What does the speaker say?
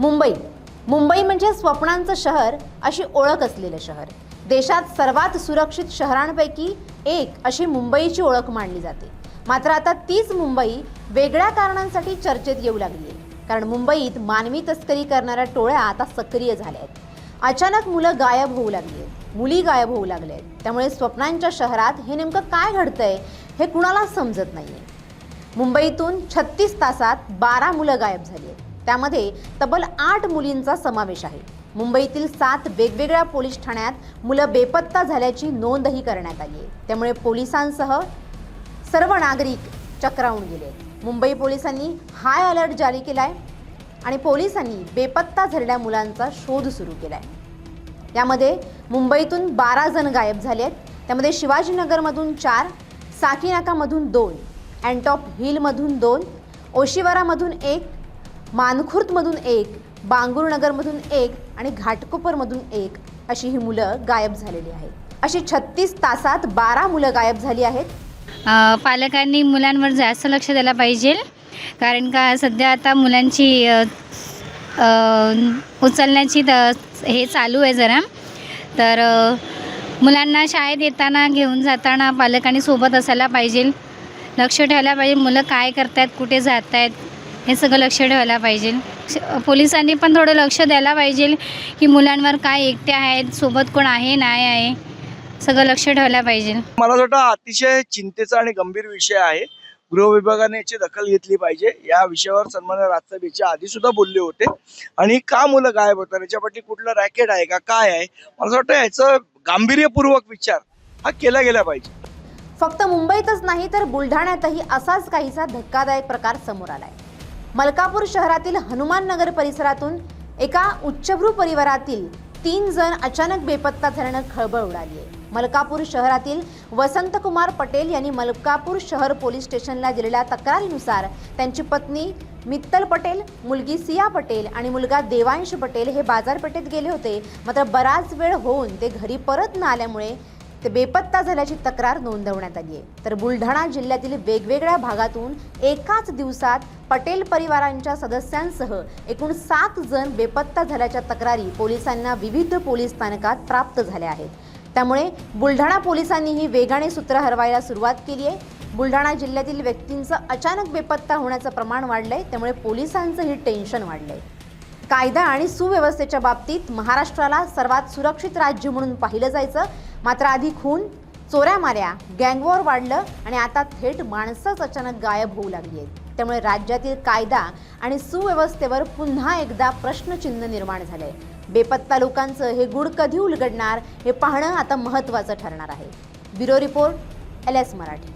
मुंबई. मुंबई म्हणजे स्वप्नांचं शहर अशी ओळख असलेलं शहर. देशात सर्वात सुरक्षित शहरांपैकी एक अशी मुंबईची ओळख मानली जाते. मात्र आता तीच मुंबई वेगळ्या कारणांसाठी चर्चेत येऊ लागली आहे. कारण मुंबईत मानवी तस्करी करणाऱ्या टोळ्या आता सक्रिय झाल्या आहेत. अचानक मुलं गायब होऊ लागली आहेत. मुली गायब होऊ लागल्या आहेत. त्यामुळे स्वप्नांच्या शहरात हे नेमकं काय घडतंय हे कुणाला समजत नाही आहे मुंबईतून छत्तीस तासात बारा मुलं गायब झाली आहेत. त्यामध्ये तब्बल आठ मुलींचा समावेश आहे. मुंबईतील सात वेगवेगळ्या पोलीस ठाण्यात मुलं बेपत्ता झाल्याची नोंदही करण्यात आली आहे. त्यामुळे पोलिसांसह सर्व नागरिक चक्रावून गेले मुंबई पोलिसांनी हाय अलर्ट जारी केला आहे आणि पोलिसांनी बेपत्ता झालेल्या मुलांचा शोध सुरू केला आहे यामध्ये मुंबईतून बारा जण गायब झाले आहेत. त्यामध्ये शिवाजीनगरमधून चार साकीनाकामधून दोन अँटॉप हिलमधून दोन ओशिवारामधून एक मानखुर्दमधून एक बांगुरनगरमधून एक आणि घाटकोपरमधून एक अशी ही मुलं गायब झालेली आहेत. अशी छत्तीस तासात बारा मुलं गायब झाली आहेत. पालकांनी मुलांवर जास्त लक्ष द्यायला पाहिजे कारण का सध्या आता मुलांची उचलण्याची त हे चालू आहे जरा. तर मुलांना शाळेत येताना घेऊन जाताना पालकांनी सोबत असायला पाहिजे. लक्ष ठेवायला पाहिजे मुलं काय करतायत कुठे जात आहेत हे सगळं लक्ष ठेवायला पाहिजे. श- पोलिसांनी पण थोडं लक्ष द्यायला पाहिजे की मुलांवर काय एकटे आहेत सोबत कोण आहे नाही आहे सगळं लक्ष ठेवायला पाहिजे. मला वाटतं हा अतिशय चिंतेचा आणि गंभीर विषय आहे. गृह विभागाने याची दखल घेतली पाहिजे. या विषयावर सन्मान्य राष्ट्रपतीच्या आधी सुद्धा बोलले होते. आणि का मुलं गायब होतात? याच्यापाठी कुठलं रॅकेट आहे का? काय आहे? मला असं वाटतं याचं गांभीर्यपूर्वक विचार हा केला गेला पाहिजे. फक्त मुंबईतच नाही तर बुलढाण्यातही असाच काहीसा धक्कादायक प्रकार समोर आलाय. मलकापूर शहरातील हनुमान नगर परिसरातून एका उच्चभ्रू परिवारातील तीन जण अचानक बेपत्ता झाल्यानं खळबळ उडाली आहे. मलकापूर शहरातील वसंतकुमार पटेल यांनी मलकापूर शहर पोलीस स्टेशनला दिलेल्या तक्रारीनुसार त्यांची पत्नी मित्तल पटेल मुलगी सिया पटेल आणि मुलगा देवांश पटेल हे बाजारपेठेत गेले होते. मात्र बराच वेळ होऊन ते घरी परत न आल्यामुळे ते बेपत्ता झाल्याची तक्रार नोंदवण्यात आली आहे. तर बुलढाणा जिल्ह्यातील वेगवेगळ्या भागातून एकाच दिवसात पटेल परिवारांच्या सदस्यांसह एकूण सात जण बेपत्ता झाल्याच्या तक्रारी पोलिसांना विविध पोलीस स्थानकात प्राप्त झाल्या आहेत. त्यामुळे बुलढाणा पोलिसांनीही वेगाने सूत्र हरवायला सुरुवात केली आहे. बुलढाणा जिल्ह्यातील व्यक्तींचं अचानक बेपत्ता होण्याचं प्रमाण वाढलंय त्यामुळे पोलिसांचंही टेन्शन वाढलंय. कायदा आणि सुव्यवस्थेच्या बाबतीत महाराष्ट्राला सर्वात सुरक्षित राज्य म्हणून पाहिलं जायचं मात्र आधी खून चोऱ्या माऱ्या गँगवॉर वाढलं आणि आता थेट माणसंच अचानक गायब होऊ लागली आहेत. त्यामुळे राज्यातील कायदा आणि सुव्यवस्थेवर पुन्हा एकदा प्रश्नचिन्ह निर्माण झालंय. बेपत्ता लोकांचं हे गुड कधी उलगडणार हे पाहणं आता महत्त्वाचं ठरणार आहे. Bureau report L S Marathi.